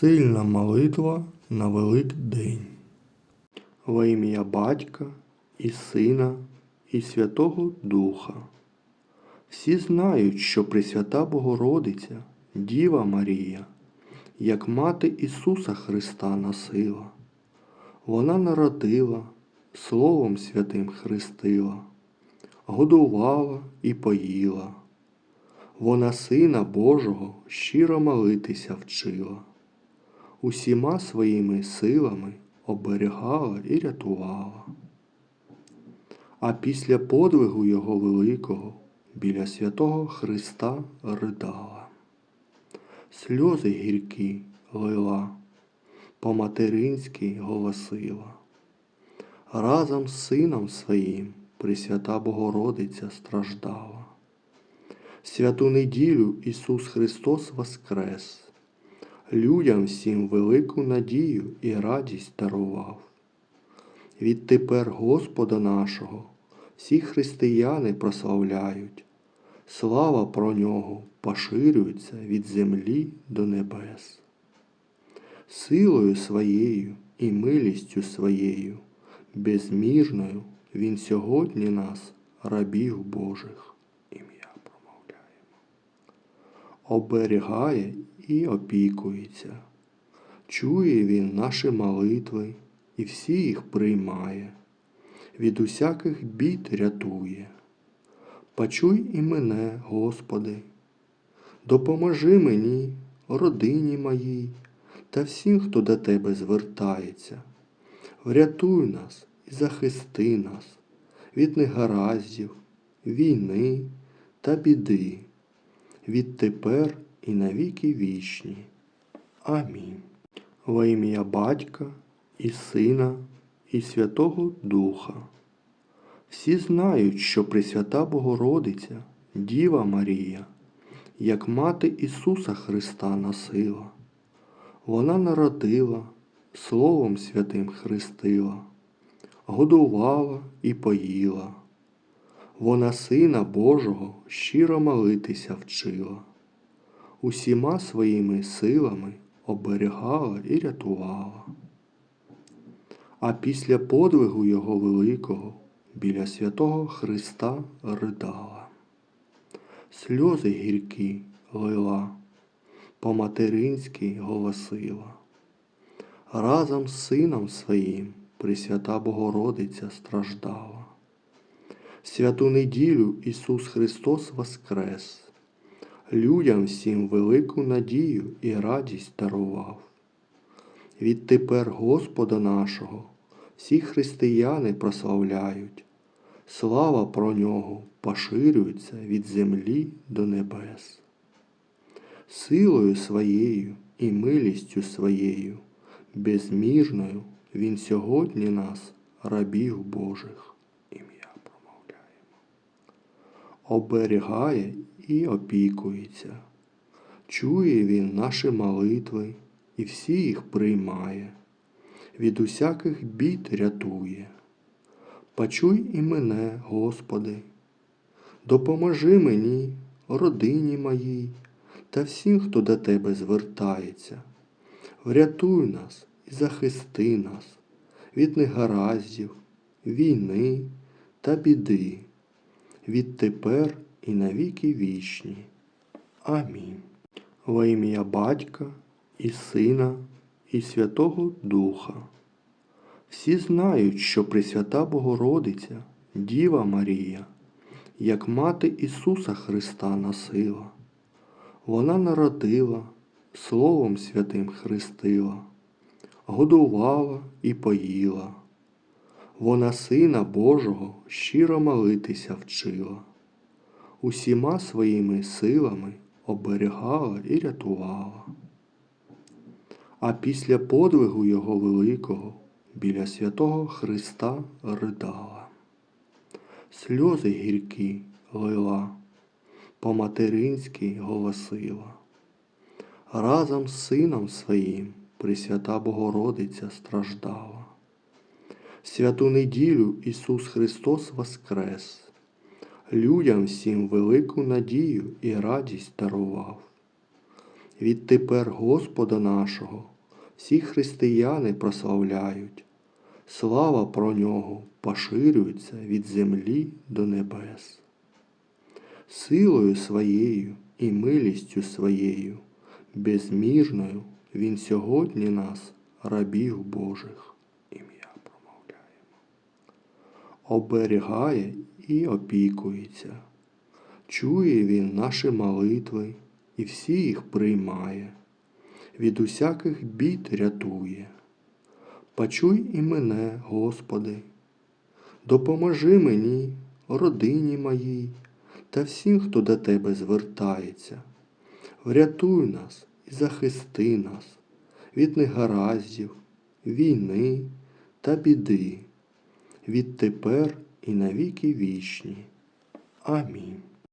Сильна молитва на Великдень. Во ім'я Батька і Сина, і Святого Духа. Всі знають, що Пресвята Богородиця, Діва Марія, як мати Ісуса Христа носила. Вона народила, Словом Святим хрестила, годувала і поїла. Вона Сина Божого щиро молитися вчила, усіма своїми силами оберігала і рятувала. А після подвигу Його великого біля святого Христа ридала, сльози гіркі лила, по-материнськи голосила. Разом з сином своїм Пресвята Богородиця страждала. Святу неділю Ісус Христос воскрес, людям всім велику надію і радість дарував. Відтепер Господа нашого всі християни прославляють, слава про нього поширюється від землі до небес. Силою своєю і милістю своєю, безмірною Він сьогодні нас, рабів Божих, ім'я промовляємо, оберігає і опікується. Чує Він наші молитви і всі їх приймає, від усяких бід рятує. Почуй і мене, Господи, допоможи мені, родині моїй та всім, хто до Тебе звертається. Врятуй нас і захисти нас від негараздів, війни та біди, відтепер і навіки вічні. Амінь. Во ім'я Батька і Сина, і Святого Духа. Всі знають, що Пресвята Богородиця, Діва Марія, як мати Ісуса Христа носила. Вона народила, Словом Святим хрестила, годувала і поїла. Вона Сина Божого щиро молитися вчила, усіма своїми силами оберігала і рятувала. А після подвигу Його великого біля святого Христа ридала, сльози гіркі лила, по-материнськи голосила. Разом з сином своїм Пресвята Богородиця страждала. Святу неділю Ісус Христос воскрес, людям всім велику надію і радість дарував. Відтепер Господа нашого всі християни прославляють, слава про нього поширюється від землі до небес. Силою своєю і милістю своєю, безмірною Він сьогодні нас, рабів Божих, ім'я промовляємо, оберігає і опікується. Чує Він наші молитви і всі їх приймає, від усяких бід рятує. Почуй і мене, Господи, допоможи мені, родині моїй та всім, хто до Тебе звертається. Врятуй нас і захисти нас від негараздів, війни та біди, відтепер і навіки вічні. Амінь. Во ім'я Батька і Сина, і Святого Духа. Всі знають, що Пресвята Богородиця, Діва Марія, як мати Ісуса Христа носила. Вона народила, Словом Святим хрестила, годувала і поїла. Вона Сина Божого щиро молитися вчила, усіма своїми силами оберігала і рятувала. А після подвигу Його великого біля святого Христа ридала, сльози гіркі лила, по-материнськи голосила. Разом з сином своїм Пресвята Богородиця страждала. Святу неділю Ісус Христос воскрес, людям всім велику надію і радість дарував. Відтепер Господа нашого всі християни прославляють. Слава про нього поширюється від землі до небес. Силою своєю і милістю своєю, безмірною Він сьогодні нас, рабів Божих, ім'я промовляємо, оберігає і опікується. Чує Він наші молитви і всі їх приймає, від усяких бід рятує. Почуй і мене, Господи, допоможи мені, родині моїй та всім, хто до Тебе звертається. Врятуй нас і захисти нас від негараздів, війни та біди, відтепер і навіки вічні. Амінь.